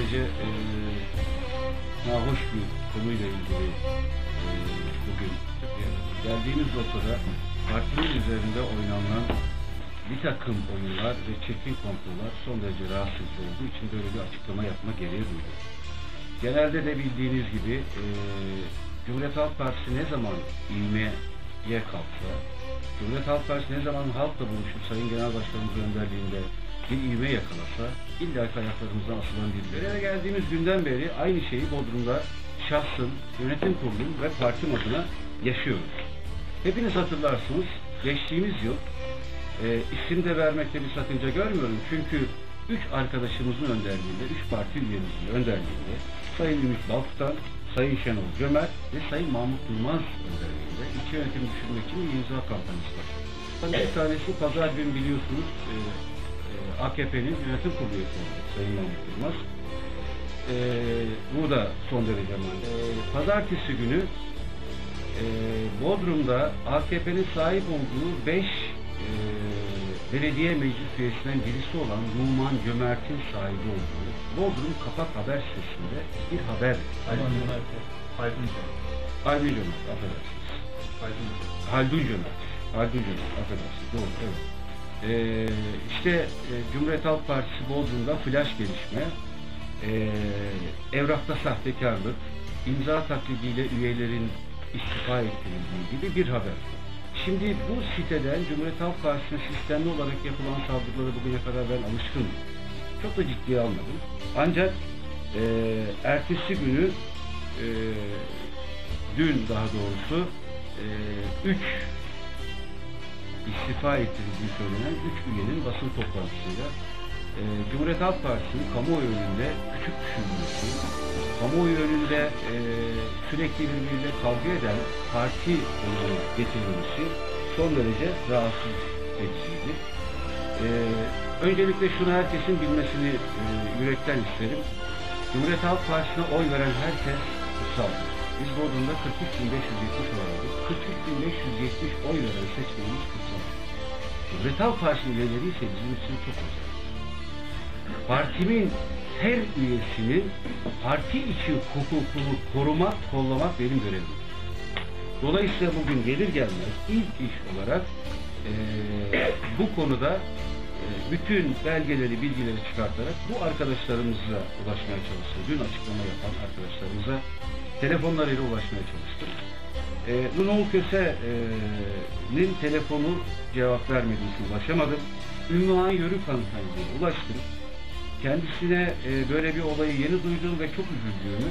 derece e, nahoş bir konuyla ilgili e, bugün geldiğimiz noktada partinin üzerinde oynanan bir takım oyunlar ve çirkin komplolar son derece rahatsız olduğu için böyle bir açıklama yapma gereği duydum. Genelde de bildiğiniz gibi e, Cumhuriyet Halk Partisi ne zaman ilmeye kalksa, Cumhuriyet Halk Partisi ne zaman halkla buluşup Sayın Genel Başkanımız önderliğinde bir ivme yakalasa illa ki ayaklarımızdan asılan bir Göreve geldiğimiz günden beri aynı şeyi Bodrum'da şahsın, yönetim kurulum ve partim adına yaşıyoruz. Hepiniz hatırlarsınız geçtiğimiz yıl e, isim de vermekte bir sakınca görmüyorum. Çünkü üç arkadaşımızın önderliğinde, üç parti üyemizin önderliğinde Sayın Ümit Balk'tan, Sayın Şenol Cömert ve Sayın Mahmut Yılmaz önderliğinde iki yönetim düşürmek için imza kampanyası başladı. Bir tanesi pazar gün biliyorsunuz e, AKP'nin yönetim kurulu üyesi oldu Sayın Mahmut Yılmaz. E, bu da son derece önemli. E, pazartesi günü e, Bodrum'da AKP'nin sahip olduğu 5 e, belediye meclis üyesinden birisi olan Numan Cömert'in sahibi olduğu Bodrum Kapak Haber sitesinde bir haber. Aydın Cömert. Aydın Cömert. Haldun Cömert, affedersiniz. Aydın Cömert. Haldun Cömert. Haldun Cömert, affedersiniz. Doğru, evet. Ee, işte e, Cumhuriyet Halk Partisi Bodrum'da flash gelişme, ee, evrakta sahtekarlık, imza taklidiyle üyelerin istifa ettirildiği gibi bir haber. Şimdi bu siteden Cumhuriyet Halk Partisi'ne sistemli olarak yapılan saldırıları bugüne kadar ben alışkınım. Çok da ciddiye almadım. Ancak e, ertesi günü e, dün daha doğrusu e, üç istifa ettirildiği söylenen üç üyenin basın toplantısıyla e, Cumhuriyet Halk Partisi'nin kamuoyu önünde küçük düşürülmesi, kamuoyu önünde e, sürekli birbiriyle kavga eden parti e, getirilmesi son derece rahatsız ediciydi. E, öncelikle şunu herkesin bilmesini e, yürekten isterim. Cumhuriyet Halk Partisi'ne oy veren herkes kutsaldır. Biz Bodrum'da 43.570 oy aldık. 43.570 oy veren seçmenimiz kutsal. Cumhuriyet Halk Partisi'nin üyeleri ise bizim için çok özel. Partimin her üyesinin parti içi hukukunu korumak, kollamak benim görevim. Dolayısıyla bugün gelir gelmez ilk iş olarak eee, bu konuda eee, bütün belgeleri, bilgileri çıkartarak bu arkadaşlarımıza ulaşmaya çalıştım. Dün açıklama yapan arkadaşlarımıza telefonlarıyla ulaşmaya çalıştım. E, Nunol Köse'nin telefonu cevap vermediği için ulaşamadım. Ünvan Yörük hanımefendiye ulaştım. Kendisine e, böyle bir olayı yeni duydum ve çok üzüldüğümü,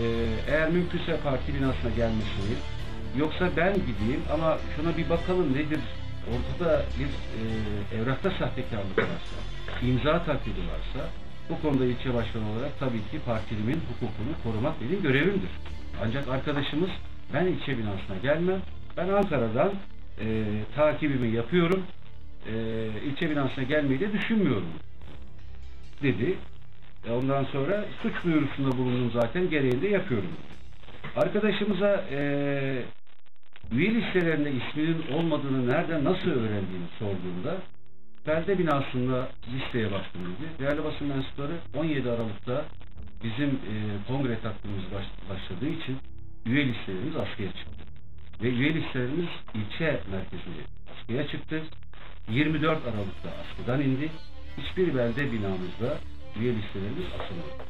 e, eğer mümkünse parti binasına gelmesini, yoksa ben gideyim ama şuna bir bakalım nedir, ortada bir e, evrakta sahtekarlık varsa, imza taklidi varsa, bu konuda ilçe başkanı olarak tabii ki partilimin hukukunu korumak benim görevimdir. Ancak arkadaşımız ben ilçe binasına gelmem, ben Ankara'dan e, takibimi yapıyorum, e, ilçe binasına gelmeyi de düşünmüyorum dedi. E, Ondan sonra suç duyurusunda bulundum zaten gereğini de yapıyorum. Arkadaşımıza e, üye listelerinde isminin olmadığını nereden nasıl öğrendiğini sorduğumda perde binasında listeye baktım dedi. Değerli basın mensupları 17 Aralık'ta bizim e, kongre takvimimiz baş, başladığı için üye listelerimiz askıya çıktı. Ve üye listelerimiz ilçe merkezinde askıya çıktı. 24 Aralık'ta askıdan indi. Hiçbir belde binamızda üye listelerimiz asılmadı.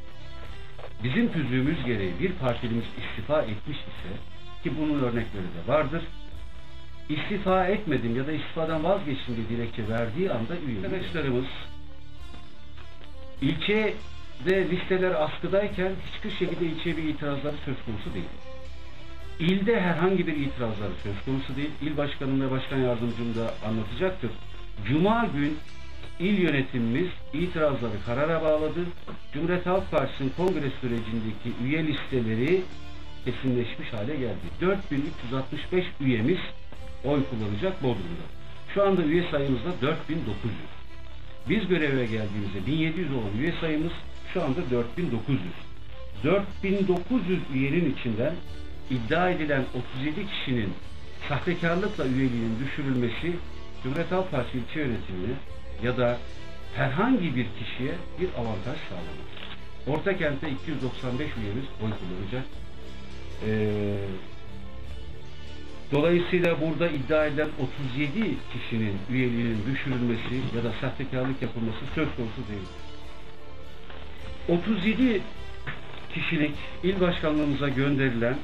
Bizim tüzüğümüz gereği bir partilimiz istifa etmiş ise ki bunun örnekleri de vardır. İstifa etmedim ya da istifadan vazgeçtim diye dilekçe verdiği anda üye. Arkadaşlarımız ilçede listeler askıdayken hiçbir şekilde ilçeye bir itirazları söz konusu değil. İlde herhangi bir itirazları söz konusu değil. İl başkanım ve başkan yardımcım da anlatacaktır. Cuma gün il yönetimimiz itirazları karara bağladı. Cumhuriyet Halk Partisi'nin kongre sürecindeki üye listeleri kesinleşmiş hale geldi. 4365 üyemiz oy kullanacak Bodrum'da. Şu anda üye sayımız da 4900. Biz göreve geldiğimizde 1700 olan üye sayımız şu anda 4900. 4900 üyenin içinden iddia edilen 37 kişinin sahtekarlıkla üyeliğinin düşürülmesi Cumhuriyet Halk Partisi ilçe yönetimine ya da herhangi bir kişiye bir avantaj sağlamaz. Ortakent'te 295 üyemiz oy kullanacak. Ee, dolayısıyla burada iddia edilen 37 kişinin üyeliğinin düşürülmesi ya da sahtekarlık yapılması söz konusu değil. 37 kişilik il başkanlığımıza gönderilen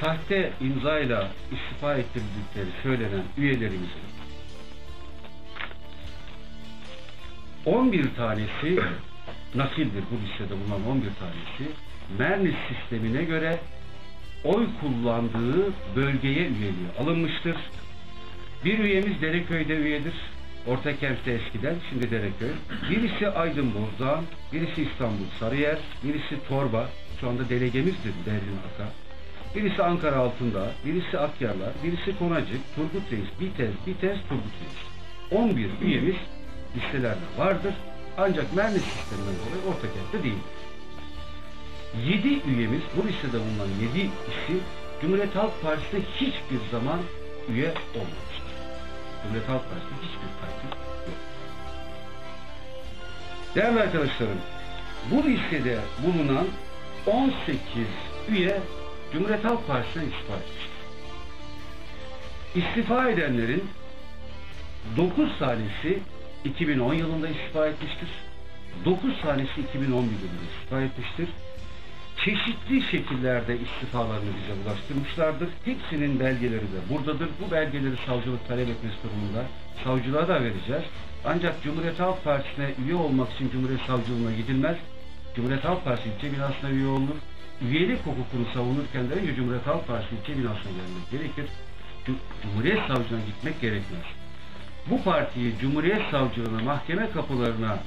sahte imzayla istifa ettirdikleri söylenen üyelerimizin 11 tanesi nakildir bu listede bulunan 11 tanesi Mernis sistemine göre oy kullandığı bölgeye üyeliği alınmıştır. Bir üyemiz Dereköy'de üyedir. Ortakent'te eskiden, şimdi Dereköy. Birisi Aydın Bozdağ, birisi İstanbul Sarıyer, birisi Torba, şu anda delegemizdir Berlin Aka. Birisi Ankara Altındağ, birisi Akyarlar, birisi Konacık, Turgut Reis, Bitez, Bitez, Turgut Reis. 11 üyemiz listelerde vardır. Ancak Mernis sisteminden dolayı Ortakent'te değildir. 7 üyemiz, bu listede bulunan 7 isim Cumhuriyet Halk Partisi'ne hiçbir zaman üye olmamıştır. Cumhuriyet Halk Partisi'nde hiçbir parti yok. Değerli arkadaşlarım, bu listede bulunan 18 üye Cumhuriyet Halk Partisi'ne istifa etmiştir. İstifa edenlerin 9 tanesi 2010 yılında istifa etmiştir. 9 tanesi 2011 yılında istifa etmiştir. Çeşitli şekillerde istifalarını bize ulaştırmışlardır. Hepsinin belgeleri de buradadır. Bu belgeleri savcılık talep etmesi durumunda savcılığa da vereceğiz. Ancak Cumhuriyet Halk Partisi'ne üye olmak için Cumhuriyet Savcılığına gidilmez. Cumhuriyet Halk Partisi ilçe binasına üye olunur. Üyelik hukukunu savunurken de önce Cumhuriyet Halk Partisi ilçe binasına gelmek gerekir. Cum- Cumhuriyet Savcılığına gitmek gerekmez bu partiyi Cumhuriyet Savcılığına, mahkeme kapılarına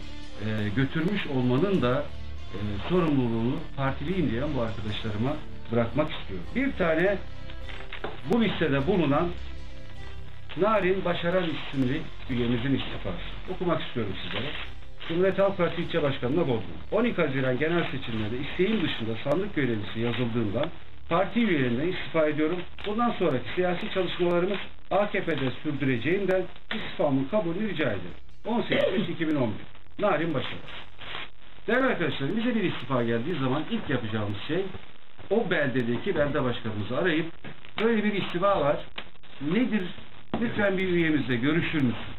e, götürmüş olmanın da e, sorumluluğunu partiliyim diyen bu arkadaşlarıma bırakmak istiyorum. Bir tane bu listede bulunan Narin Başaran isimli üyemizin istifası. Okumak istiyorum sizlere. Cumhuriyet Halk Partisi İlçe Başkanı'na Bodrum. 12 Haziran genel seçimlerde isteğin dışında sandık görevlisi yazıldığından parti üyeliğinden istifa ediyorum. Bundan sonraki siyasi çalışmalarımı AKP'de sürdüreceğimden istifamın kabulünü rica ederim. 18.5.2011 Narin Başaran. Değerli arkadaşlar bize bir istifa geldiği zaman ilk yapacağımız şey o beldedeki belde başkanımızı arayıp böyle bir istifa var. Nedir? Lütfen bir üyemizle görüşür müsün?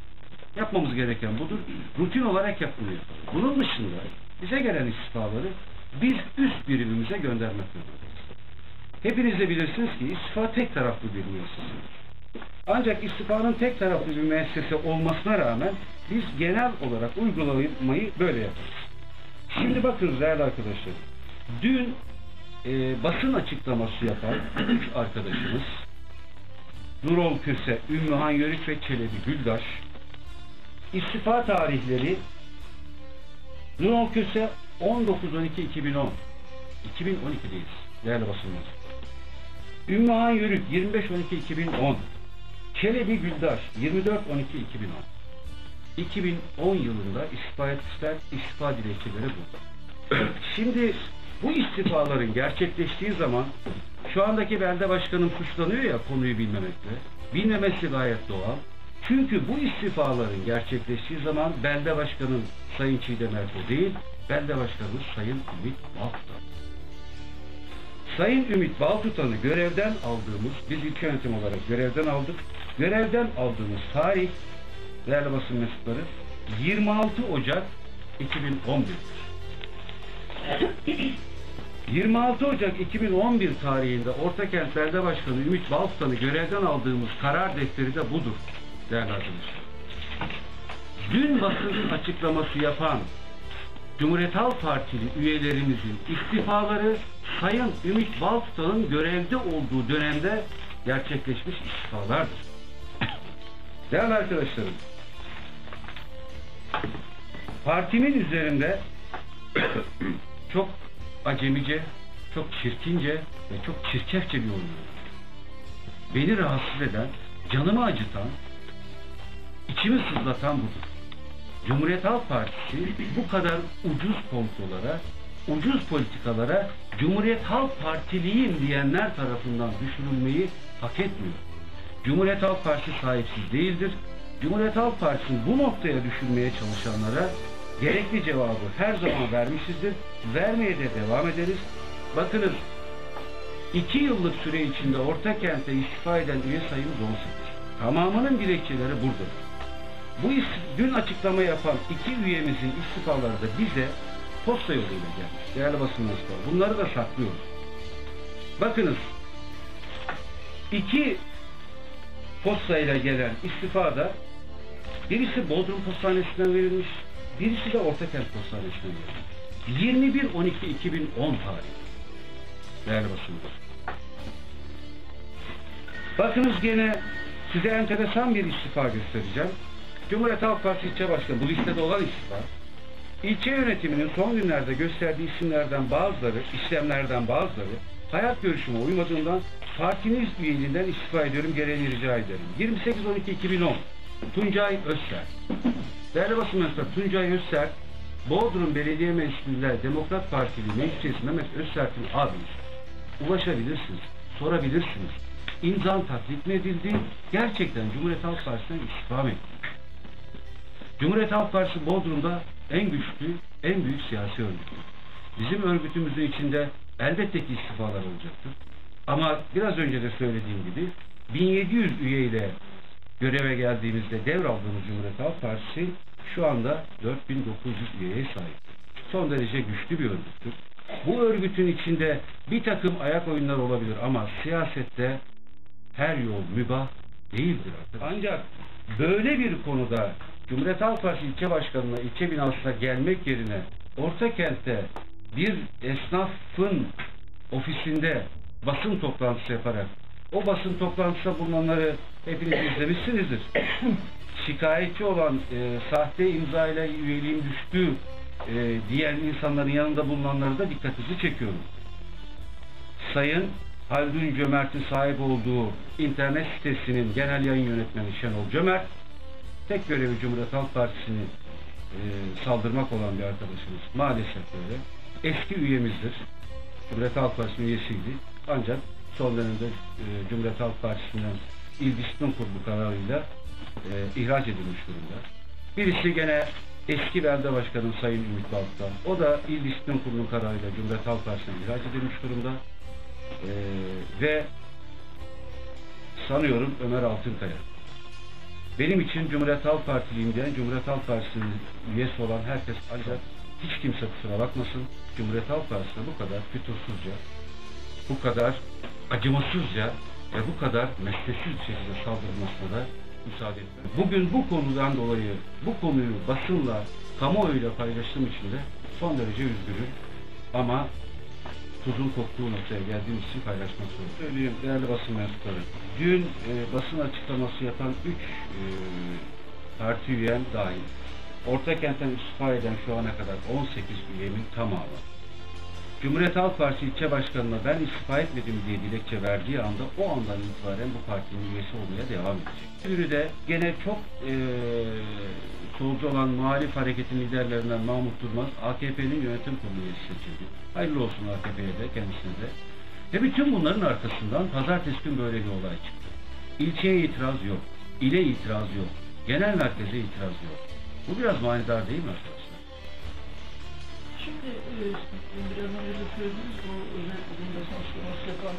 Yapmamız gereken budur. Rutin olarak yapılıyor. Bunun dışında bize gelen istifaları biz üst birimimize göndermek zorundayız. Hepiniz de bilirsiniz ki istifa tek taraflı bir müessesedir. Ancak istifanın tek taraflı bir müessese olmasına rağmen biz genel olarak uygulamayı böyle yaparız. Şimdi bakın değerli arkadaşlar. Dün e, basın açıklaması yapan üç arkadaşımız Nurol Köse, Ümmühan Yörük ve Çelebi Güldaş istifa tarihleri Nurol Köse 19-12-2010 2012'deyiz değerli basınlar. Ümmühan Yörük 25-12-2010 Çelebi Güldaş 24-12-2010 2010 yılında istifa etmişler. İstifa dilekçeleri burada. Şimdi bu istifaların gerçekleştiği zaman şu andaki belde başkanım suçlanıyor ya konuyu bilmemekle. Bilmemesi gayet doğal. Çünkü bu istifaların gerçekleştiği zaman belde başkanım Sayın Çiğdem Ertuğ değil, belde başkanımız Sayın Ümit Baltutan. Sayın Ümit Baltutan'ı görevden aldığımız, biz ilk yönetim olarak görevden aldık. Görevden aldığımız tarih, değerli basın mensupları, 26 Ocak 2011'dir. 26 Ocak 2011 tarihinde Ortakent Belde Başkanı Ümit Baltutan'ı görevden aldığımız karar defteri de budur değerli arkadaşlar. Dün basın açıklaması yapan Cumhuriyet Halk Partili üyelerimizin istifaları Sayın Ümit Baltutan'ın görevde olduğu dönemde gerçekleşmiş istifalardır. Değerli arkadaşlarım, partimin üzerinde çok acemice, çok çirkince ve çok çirkefçe bir oyun. Beni rahatsız eden, canımı acıtan, içimi sızlatan budur. Cumhuriyet Halk Partisi bu kadar ucuz komplolara, ucuz politikalara Cumhuriyet Halk Partiliyim diyenler tarafından düşürülmeyi hak etmiyor. Cumhuriyet Halk Partisi sahipsiz değildir. Cumhuriyet Halk Partisi'ni bu noktaya düşürmeye çalışanlara Gerekli cevabı her zaman vermişizdir. Vermeye de devam ederiz. Bakınız iki yıllık süre içinde orta kentte istifa eden üye sayımız 18. Tamamının dilekçeleri buradadır. Bu is- dün açıklama yapan iki üyemizin istifaları da bize posta yoluyla gelmiş. Değerli basın mensupları. Bunları da saklıyoruz. Bakınız iki postayla gelen istifada birisi Bodrum Postanesi'nden verilmiş, birisi de Ortakent Postanesi'nden verilmiş. 21-12-2010 tarihi. Değerli basınlar. Bakınız gene size enteresan bir istifa göstereceğim. Cumhuriyet Halk Partisi ilçe başkanı bu listede olan istifa. İlçe yönetiminin son günlerde gösterdiği isimlerden bazıları, işlemlerden bazıları hayat görüşüme uymadığından partiniz üyeliğinden istifa ediyorum, gereğini rica ederim. 28-12-2010 Tuncay Özser Değerli basın mensupları Tuncay Özser Bodrum Belediye Meclisi'nde Demokrat Partili Meclis Üyesi Mehmet Özsert'in abisi. Ulaşabilirsiniz, sorabilirsiniz. İmzan taklit mi edildi? Gerçekten Cumhuriyet Halk Partisi'nden istifa etti? Cumhuriyet Halk Partisi Bodrum'da en güçlü, en büyük siyasi örgüttür. Bizim örgütümüzün içinde elbette ki istifalar olacaktır. Ama biraz önce de söylediğim gibi 1700 üye ile göreve geldiğimizde devraldığımız Cumhuriyet Halk Partisi şu anda 4900 üyeye sahip. Son derece güçlü bir örgüttür. Bu örgütün içinde bir takım ayak oyunları olabilir ama siyasette her yol mübah değildir. Ancak böyle bir konuda Cumhuriyet Halk Partisi ilçe başkanına, ilçe binasına gelmek yerine orta kentte bir esnafın ofisinde basın toplantısı yaparak o basın toplantısında bulunanları hepiniz izlemişsinizdir. Şikayetçi olan e, sahte imza ile üyeliğim düştü e, diyen insanların yanında bulunanları da dikkatinizi çekiyorum. Sayın Haldun Cömert'in sahip olduğu internet sitesinin genel yayın yönetmeni Şenol Cömert tek görevi Cumhuriyet Halk Partisi'ni e, saldırmak olan bir arkadaşımız. Maalesef böyle. Eski üyemizdir. Cumhuriyet Halk Partisi'nin üyesiydi. Ancak son dönemde e, Cumhuriyet Halk Partisi'nden İl Disiplin Kurulu kararıyla e, ihraç edilmiş durumda. Birisi gene eski belde başkanım Sayın Ümit Baltan. O da İl Disiplin Kurulu kararıyla Cumhuriyet Halk Partisi'nden ihraç edilmiş durumda. E, ve sanıyorum Ömer Altınkaya. Benim için Cumhuriyet Halk Partiliyim diyen Cumhuriyet Halk Partisi'nin üyesi olan herkes ancak hiç kimse kusura bakmasın Cumhuriyet Halk Partisi'ne bu kadar fütursuzca, bu kadar acımasızca ve bu kadar mesleksiz şekilde saldırılmasına da müsaade etmem. Bugün bu konudan dolayı bu konuyu basınla, kamuoyuyla paylaştığım için de son derece üzgünüm. Ama tuzun koktuğu noktaya geldiğim için paylaşmak zorundayım. Söyleyeyim değerli basın mensupları. Dün e, basın açıklaması yapan 3 e, parti üyen dahil. Orta kentten istifa eden şu ana kadar 18 üyemin tamamı. Cumhuriyet Halk Partisi ilçe başkanına ben istifa etmedim diye dilekçe verdiği anda o andan itibaren bu partinin üyesi olmaya devam edecek. Biri de gene çok e, solcu olan muhalif hareketin liderlerinden Mahmut Durmaz AKP'nin yönetim kurulu üyesi seçildi. Hayırlı olsun AKP'ye de kendisine de. Ve bütün bunların arkasından pazartesi gün böyle bir olay çıktı. İlçeye itiraz yok. ile itiraz yok. Genel merkeze itiraz yok. Bu biraz manidar değil mi arkadaşlar? Şimdi e, biraz önce de söylediğiniz bu bunun basın açıklaması yapan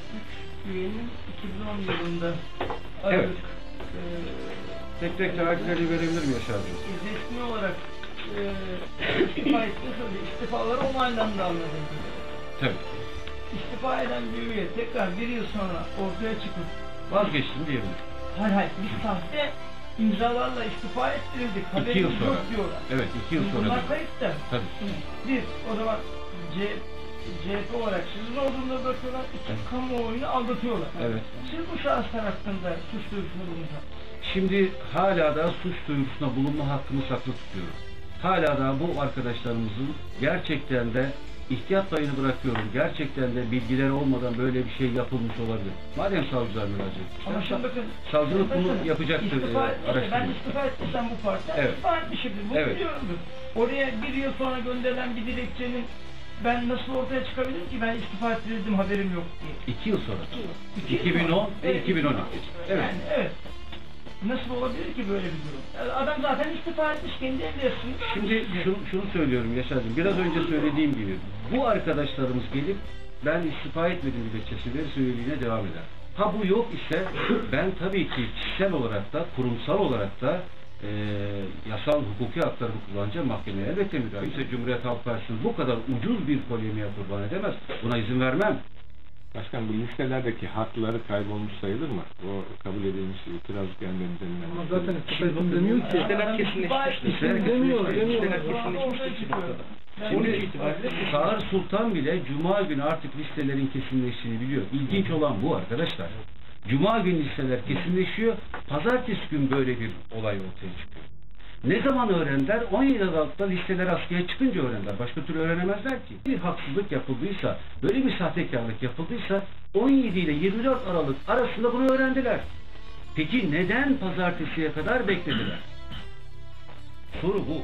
3 üyenin 2010 yılında Aralık e, Tek tek tarihleri verebilir mi Yaşar Bey? resmi olarak e, istifa sırada istifaları onaylandı anladığım kadarıyla. Tabii. İstifa eden bir üye tekrar bir yıl sonra ortaya çıkıp Vazgeçtim diyebilirim. hayır hayır biz sahte imzalarla istifa ettirildik. İki yıl sonra. diyorlar. Evet, iki yıl sonra. Bunlar kayıtta. Tabii. Bir, o zaman C, CHP olarak sizin olduğunda bırakıyorlar. İki, Evet. kamuoyunu aldatıyorlar. Evet. Siz bu şahıslar hakkında suç duyurusunda bulunacak. Şimdi hala da suç duyurusuna bulunma hakkımı saklı tutuyorum. Hala da bu arkadaşlarımızın gerçekten de ihtiyat payını bırakıyorum. Gerçekten de bilgileri olmadan böyle bir şey yapılmış olabilir. Madem savcılar müracaat etmişler, Ama şimdi bakın. savcılık bunu yapacaktır, istifa e, etmişse, ben istifa etmişsem bu partiden Evet. istifa etmişimdir. Bu Evet. biliyorumdur. Oraya bir yıl sonra gönderilen bir dilekçenin ben nasıl ortaya çıkabilirim ki ben istifa ettirildim haberim yok diye. İki yıl sonra. İki yıl 2010 sonra. ve Evet, 2012. Evet. Yani evet. Nasıl olabilir ki böyle bir durum? Yani adam zaten istifa etmiş kendi emniyetini. Şimdi şunu, şunu söylüyorum Yaşar'cığım. Biraz önce söylediğim gibi bu arkadaşlarımız gelip ben istifa etmedim dilekçesi verirse üyeliğine devam eder. Ha bu yok ise ben tabii ki kişisel olarak da kurumsal olarak da eee, yasal hukuki haklarımı kullanacağım mahkemeye elbette müdahale. Kimse Cumhuriyet Halk Partisi'ni bu kadar ucuz bir polemiğe kurban edemez. Buna izin vermem. Başkan bu listelerdeki hakları kaybolmuş sayılır mı? O kabul edilmiş itiraz gelmedi denilen. Ama zaten Şimdi istifa demiyor ki. Listeler kesinleşmiştir. kesinleşmiştir. Demiyor, demiyor. Listeler kesinleşmiştir. Şimdi Sağır Sultan bile Cuma günü artık listelerin kesinleştiğini biliyor. İlginç olan bu arkadaşlar. Cuma günü listeler kesinleşiyor. Pazartesi gün böyle bir olay ortaya çıkıyor. Ne zaman öğrendiler? 17 Aralık'ta listeler askıya çıkınca öğrendiler. Başka türlü öğrenemezler ki. Bir haksızlık yapıldıysa, böyle bir sahtekarlık yapıldıysa 17 ile 24 Aralık arasında bunu öğrendiler. Peki neden pazartesiye kadar beklediler? Soru bu.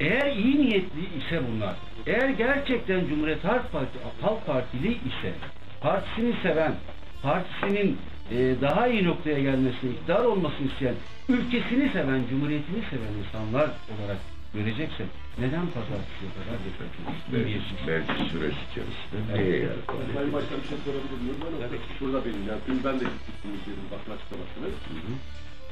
Eğer iyi niyetli ise bunlar, eğer gerçekten Cumhuriyet Halk, Parti, Halk Partili ise, partisini seven, partisinin e, daha iyi noktaya gelmesini, iktidar olmasını isteyen, ülkesini seven, cumhuriyetini seven insanlar olarak görecekse neden pazartesiye kadar bekletiyoruz? Belki, belki süreç içerisinde neye yer Sayın Başkan bir şey sorabilir miyim? Bana şurada benim yani. Dün ben de gittim izledim basın açıklamasını.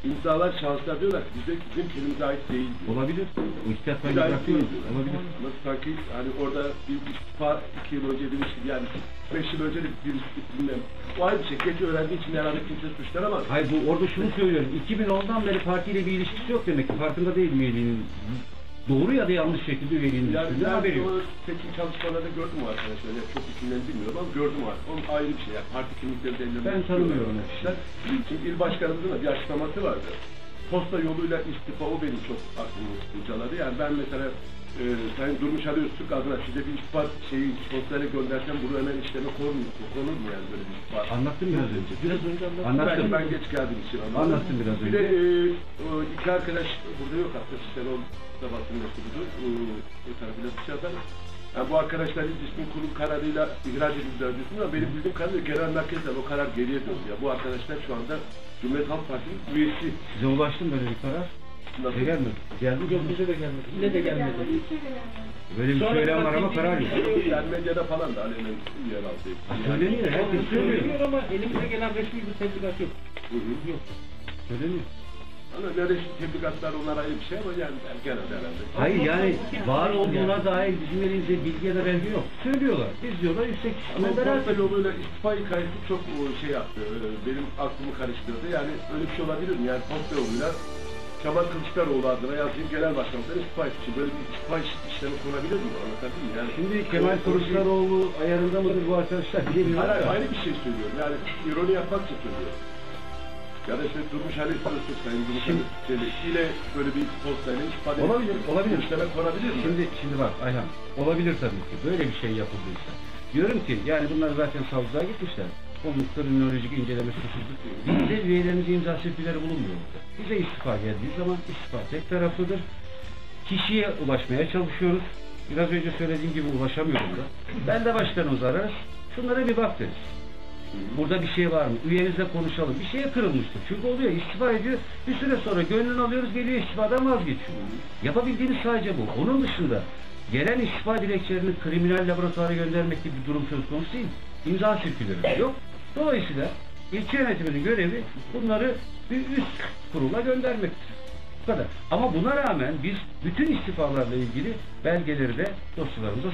İmzalar şahıslar diyorlar ki bize bizim kendimize ait değil diyor. Olabilir. O Bize bırakıyorum. değil diyor. Olabilir. Nasıl sanki hani orada bir istifa iki yıl önce demiş gibi yani beş yıl önce de bir bilmem. O ayrı bir şey. Geç öğrendiği için herhalde kimse suçlanamaz. Hayır bu orada şunu söylüyorum. 2010'dan beri partiyle bir ilişkisi yok demek ki. Farkında değil üyeliğinin. Doğru ya da yanlış şekilde üstünde ben haberi yok. seçim çalışmalarında gördüm o arkadaşlar. Yani çok isimlerini bilmiyorum ama gördüm o arkadaşlar. Onun ayrı bir şey yani. Parti kimlikleri de ellerinde Ben tutuyorlar tanımıyorum o arkadaşlar. Çünkü il başkanımızın da bir açıklaması vardı. Posta yoluyla istifa o benim çok aklımı kurcaladı. Yani ben mesela e, Sayın Durmuş Ali Öztürk adına size bir istifa şeyi postayla göndersem bunu hemen işleme konur mu? Konur mu yani böyle bir istifa? Anlattım biraz önce. Biraz önce anlattım. Anlattım. Belki ben geç geldiğim için anlattım. Anlattım biraz Bir de önce. e, o iki arkadaş burada yok hatta Şenol da basın mensubudu. E, o tarafıyla dışarıda. Yani bu arkadaşlar disiplin kurul kararıyla ihraç edildiler diyorsun ama benim bildiğim kadarıyla genel merkezden o karar geriye döndü. Ya bu arkadaşlar şu anda Cumhuriyet Halk Partisi'nin üyesi. Size ulaştı mı böyle bir karar? Ne gelmedi? Geldi mi? Bize de gelmedi. Yine de gelmedi. Böyle bir söylem var ama karar yok. Yani medyada falan da alenen yer aldı. Söyleniyor. Herkes söylüyor. ama elimize gelen resmi bir tebligat yok. Yok. Söyleniyor. Ama neresi tebligatlar onlar ayrı bir şey ama yani genelde herhalde. Hayır yani var olduğuna dair bizim elimizde bilgi ya da belge yok. Söylüyorlar. Biz diyorlar yüksek Ama ihtimalle Posta yoluyla istifa hikayesi çok şey yaptı. Benim aklımı karıştırdı. Yani öyle bir şey olabilir mi? Yani yoluyla Kemal Kılıçdaroğlu adına yazayım genel başkanlıktan istifa etmiş. Böyle bir istifa iş, işlemi konabilir mi? Anlatabildim mi? Yani Şimdi Kemal Kılıçdaroğlu ayarında mıdır bu arkadaşlar bilemiyorum. Hayır, hayır, ayrı bir şey söylüyorum. Yani ironi yapmak için söylüyorum. Ya da işte Durmuş Ali Öztürk Sayın Durmuş Ali ile böyle bir postayla ifade Olabilir, olabilir. İşleme konabilir mi? Şimdi şimdi bak Ayhan olabilir tabii ki böyle bir şey yapıldıysa. Diyorum ki yani bunlar zaten savcılığa gitmişler. Onun kriminolojik incelemesi tutuldu. Bizde üyelerimiz imza sirküleri bulunmuyor orada. Bize istifa geldiği zaman istifa tek taraflıdır. Kişiye ulaşmaya çalışıyoruz. Biraz önce söylediğim gibi ulaşamıyorum da. Ben de başkanımızı ararız. Şunlara bir bak deriz. Burada bir şey var mı? Üyenizle konuşalım. Bir şeye kırılmıştır. Çünkü oluyor istifa ediyor. Bir süre sonra gönlünü alıyoruz geliyor istifadan vazgeçiyor. Yapabildiğiniz sadece bu. Onun dışında gelen istifa dilekçelerini kriminal laboratuvara göndermek gibi bir durum söz konusu değil. İmza sirküleri yok. Dolayısıyla ilçe yönetiminin görevi bunları bir üst kurula göndermektir. Bu kadar. Ama buna rağmen biz bütün istifalarla ilgili belgeleri de dosyalarımıza